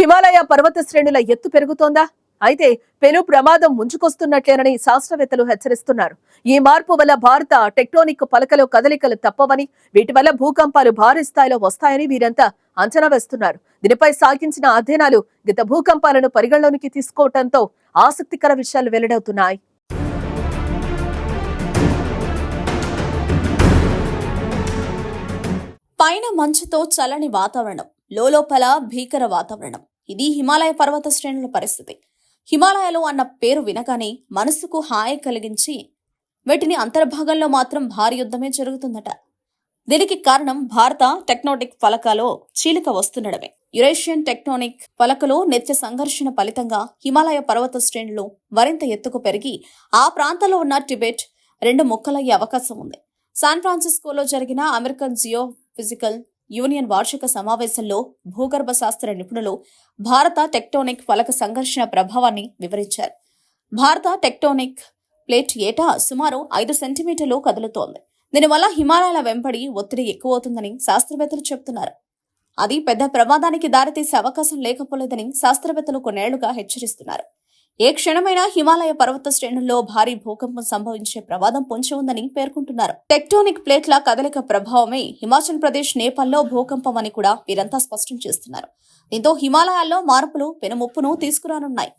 హిమాలయ పర్వత శ్రేణుల ఎత్తు పెరుగుతోందా? అయితే పెను ప్రమాదం ముంచుకొస్తున్నట్లేనని శాస్త్రవేత్తలు హెచ్చరిస్తున్నారు. ఈ మార్పు వల్ల భారత టెక్టోనిక్ పలకలు కదలికలు తప్పవని వీటి వల్ల భూకంపాలు భారీ స్థాయిలో వస్తాయని వీరంతా అంచనా వేస్తున్నారు. దీనిపై సాగించిన అధ్యయనాలు గత భూకంపాలను పరిగణలోనికి తీసుకోవడంతో ఆసక్తికర విషయాలు వెల్లడవుతున్నాయి. పైన మంచుతో చల్లని వాతావరణం లోలోపల భీకర వాతావరణం. ఇది హిమాలయ పర్వత శ్రేణుల పరిస్థితి. హిమాలయాలు అన్న పేరు వినగానే మనసుకు హాయి కలిగించి వీటిని అంతర్భాగంలో మాత్రం భారీ యుద్ధమే జరుగుతుందట. దీనికి కారణం భారత టెక్నోటిక్ ఫలకలో చీలిక వస్తుండడమే. యురేషియన్ టెక్టోనిక్ ఫలకలో నిత్య సంఘర్షణ ఫలితంగా హిమాలయ పర్వత శ్రేణులు మరింత ఎత్తుకు పెరిగి ఆ ప్రాంతంలో ఉన్న టిబెట్ రెండు ముక్కలయ్యే అవకాశం ఉంది. శాన్ ఫ్రాన్సిస్కోలో జరిగిన అమెరికన్ జియో ఫిజికల్ యూనియన్ వార్షిక సమావేశంలో భూగర్భ శాస్త్ర నిపుణులు భారత టెక్టోనిక్ ఫలక సంఘర్షణ ప్రభావాన్ని వివరించారు. భారత టెక్టోనిక్ ప్లేట్ ఏటా సుమారు ఐదు సెంటీమీటర్లు కదులుతోంది. దీనివల్ల హిమాలయాల వెంబడి ఒత్తిడి ఎక్కువవుతుందని శాస్త్రవేత్తలు చెబుతున్నారు. అది పెద్ద ప్రమాదానికి దారితీసే అవకాశం లేకపోలేదని శాస్త్రవేత్తలు కొన్నేళ్ళుగా హెచ్చరిస్తున్నారు. ఏ క్షణమైనా హిమాలయ పర్వత శ్రేణుల్లో భారీ భూకంపం సంభవించే ప్రమాదం పొంచి ఉందని పేర్కొంటున్నారు. టెక్టోనిక్ ప్లేట్ల కదలిక ప్రభావమే హిమాచల్ ప్రదేశ్ నేపాల్లో భూకంపం అని కూడా వీరంతా స్పష్టం చేస్తున్నారు. దీంతో హిమాలయాల్లో మార్పులు పెనుముప్పును తీసుకురానున్నాయి.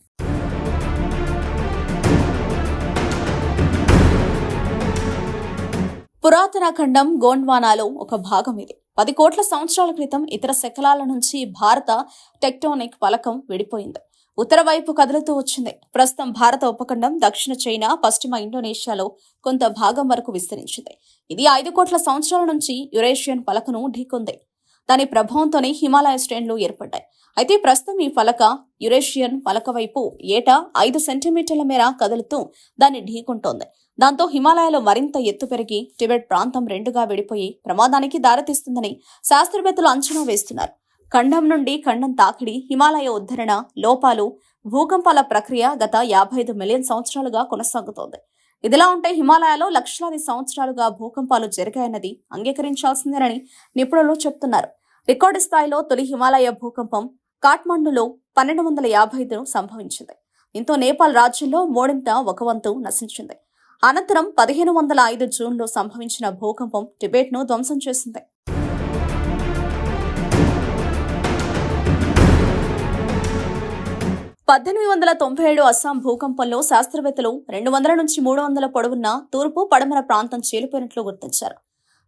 పురాతన ఖండం గోండ్వానాలో ఒక భాగం ఇది. పది కోట్ల సంవత్సరాల క్రితం ఇతర శకలాల నుంచి భారత టెక్టోనిక్ పలకం విడిపోయింది. ఉత్తర వైపు కదులుతూ వచ్చింది. ప్రస్తుతం భారత ఉపఖండం దక్షిణ చైనా పశ్చిమ ఇండోనేషియాలో కొంత భాగం వరకు విస్తరించింది. ఇది ఐదు కోట్ల సంవత్సరాల నుంచి యురేషియన్ పలకను ఢీకొంది. దాని ప్రభావంతోనే హిమాలయ శ్రేణులు ఏర్పడ్డాయి. అయితే ప్రస్తుతం ఈ పలక యురేషియన్ పలక వైపు ఏటా ఐదు సెంటీమీటర్ల మేర కదులుతూ దాన్ని ఢీకొంటోంది. దాంతో హిమాలయాలు మరింత ఎత్తు పెరిగి టిబెట్ ప్రాంతం రెండుగా విడిపోయి ప్రమాదానికి దారితీస్తుందని శాస్త్రవేత్తలు అంచనా వేస్తున్నారు. ఖండం నుండి ఖండం తాకిడి హిమాలయ ఉద్ధరణ లోపాలు భూకంపాల ప్రక్రియ గత యాభై ఐదు మిలియన్ సంవత్సరాలుగా కొనసాగుతోంది. ఇదిలా ఉంటే హిమాలయాలో లక్షలాది సంవత్సరాలుగా భూకంపాలు జరిగాయన్నది అంగీకరించాల్సిందేనని నిపుణులు చెప్తున్నారు. రికార్డు స్థాయిలో తొలి హిమాలయ భూకంపం కాఠ్మండులో పన్నెండు వందల యాభై ఐదును సంభవించింది. దీంతో నేపాల్ రాజ్యంలో మూడింట ఒక వంతు నశించింది. అనంతరం పదిహేను వందల ఐదు జూన్లో సంభవించిన భూకంపం టిబెట్ను ధ్వంసం చేసింది. పద్దెనిమిది వందల తొంభై ఏడు అస్సాం భూకంపంలో శాస్త్రవేత్తలు రెండు వందల నుంచి మూడు వందల పొడవున్న తూర్పు పడమర ప్రాంతం చీలిపోయినట్లు గుర్తించారు.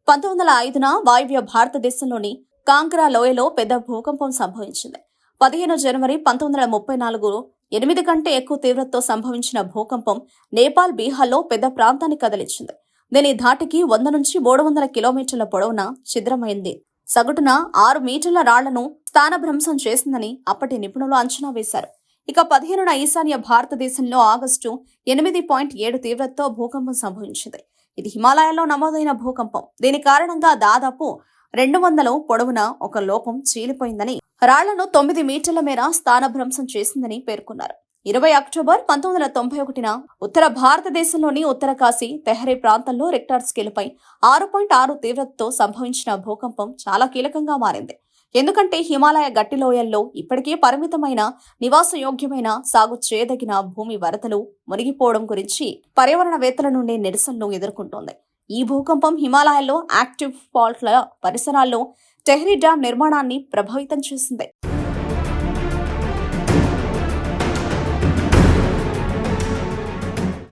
పంతొమ్మిది వందల ఐదున వాయువ్య భారతదేశంలోని కాంగ్రా లోయలో పెద్ద భూకంపం సంభవించింది. పదిహేను జనవరి పంతొమ్మిది వందల ముప్పై నాలుగు ఎనిమిది కంటే ఎక్కువ తీవ్రతతో సంభవించిన భూకంపం నేపాల్ బీహార్లో పెద్ద ప్రాంతాన్ని కదిలించింది. దీని ధాటికి వంద నుంచి మూడు వందల కిలోమీటర్ల పొడవున ఛిద్రమైంది. సగటున ఆరు మీటర్ల రాళ్ళను స్థానభ్రంశం చేసిందని అప్పటి నిపుణులు అంచనా వేశారు. ఇక పదిహేనున ఈశాన్య భారతదేశంలో ఆగస్టు ఎనిమిది పాయింట్ ఏడు తీవ్రతతో భూకంపం సంభవించింది. ఇది హిమాలయాల్లో నమోదైన భూకంపం. దీని కారణంగా దాదాపు రెండు వందల పొడవున ఒక లోపం చీలిపోయిందని రాళ్ళను తొమ్మిది మీటర్ల మేర స్థానభ్రంశం చేసిందని పేర్కొన్నారు. ఇరవై అక్టోబర్ పంతొమ్మిది వందల తొంభై ఒకటిన ఉత్తర భారతదేశంలోని ఉత్తరకాశీ తెహరీ ప్రాంతంలో రెక్టార్ స్కేలుపై ఆరు పాయింట్ ఆరు తీవ్రతతో సంభవించిన భూకంపం చాలా కీలకంగా మారింది. ఎందుకంటే హిమాలయ గట్టిలోయల్లో ఇప్పటికే పరిమితమైన నివాసయోగ్యమైన సాగు చేయదగిన భూమి వరదలు మునిగిపోవడం గురించి పర్యావరణవేత్తల నుండి నిరసనలు ఎదుర్కొంటోంది. ఈ భూకంపం హిమాలయాల్లో యాక్టివ్ ఫాల్ట్ల పరిసరాల్లో టెహ్రీ డ్యాం నిర్మాణాన్ని ప్రభావితం చేసింది.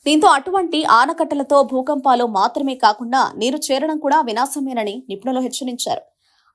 దీంతో అటువంటి ఆనకట్టలతో భూకంపాలు మాత్రమే కాకుండా నీరు చేరడం కూడా వినాశమేనని నిపుణులు హెచ్చరించారు.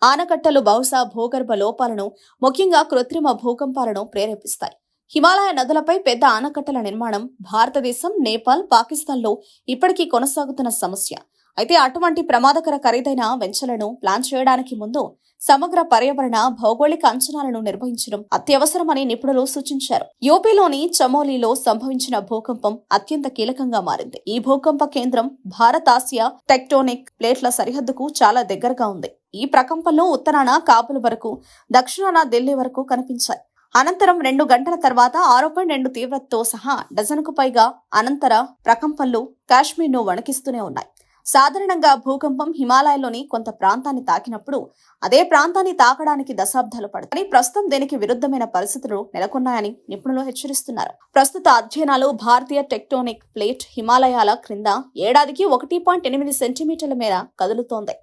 ఆనకట్టలు బహుశా భూగర్భ లోపాలను ముఖ్యంగా కృత్రిమ భూకంపాలను ప్రేరేపిస్తాయి. హిమాలయ నదులపై పెద్ద ఆనకట్టల నిర్మాణం భారతదేశం నేపాల్ పాకిస్తాన్లో ఇప్పటికీ కొనసాగుతున్న సమస్య. అయితే అటువంటి ప్రమాదకర ఖరీదైన వెంచలను ప్లాన్ చేయడానికి ముందు సమగ్ర పర్యావరణ భౌగోళిక అంచనాలను నిర్వహించడం అత్యవసరమని నిపుణులు సూచించారు. యూపీలోని చమోలీలో సంభవించిన భూకంపం అత్యంత కీలకంగా మారింది. ఈ భూకంప కేంద్రం భారత్ ఆసియా టెక్టోనిక్ ప్లేట్ల సరిహద్దుకు చాలా దగ్గరగా ఉంది. ఈ ప్రకంపంలో ఉత్తరాన కాపుల వరకు దక్షిణాన ఢిల్లీ వరకు కనిపించాయి. అనంతరం రెండు గంటల తర్వాత ఆరు పాయింట్ రెండు తీవ్రతతో సహా డజన్కు పైగా అనంతర ప్రకంపనలు కాశ్మీర్ను వణికిస్తూనే ఉన్నాయి. సాధారణంగా భూకంపం హిమాలయలోని కొంత ప్రాంతాన్ని తాకినప్పుడు అదే ప్రాంతాన్ని తాకడానికి దశాబ్దాలు పడుతుంది. కానీ ప్రస్తుతం దీనికి విరుద్ధమైన పరిస్థితులు నెలకొన్నాయని నిపుణులు హెచ్చరిస్తున్నారు. ప్రస్తుత అధ్యయనాలు భారతీయ టెక్టోనిక్ ప్లేట్ హిమాలయాల క్రింద ఏడాదికి ఒకటి పాయింట్ ఎనిమిది సెంటీమీటర్ల మేర కదులుతోంది.